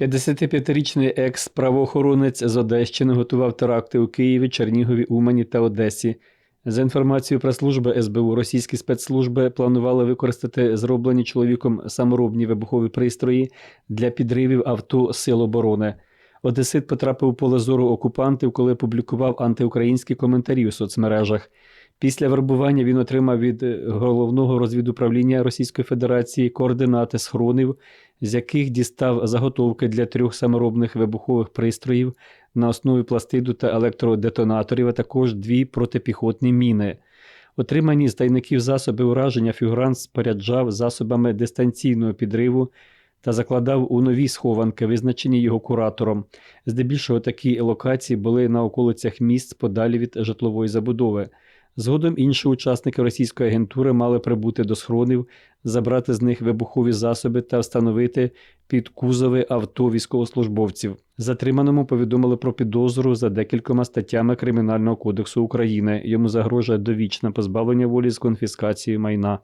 55-річний екс-правоохоронець з Одещини готував теракти у Києві, Чернігові, Умані та Одесі. За інформацією прес-служби СБУ, російські спецслужби планували використати зроблені чоловіком саморобні вибухові пристрої для підривів авто Сил оборони. Одесит потрапив у поле зору окупантів, коли публікував антиукраїнські коментарі у соцмережах. Після вербування він отримав від е, головного розвідуправління Російської Федерації координати схронів, з яких дістав заготовки для трьох саморобних вибухових пристроїв на основі пластиду та електродетонаторів, а також дві протипіхотні міни. Отримані з тайників засоби ураження фігурант споряджав засобами дистанційного підриву та закладав у нові схованки, визначені його куратором. Здебільшого такі локації були на околицях міст подалі від житлової забудови. Згодом інші учасники російської агентури мали прибути до схронів, забрати з них вибухові засоби та встановити під кузови авто військовослужбовців. Затриманому повідомили про підозру за декількома статтями Кримінального кодексу України. Йому загрожує довічне позбавлення волі з конфіскацією майна.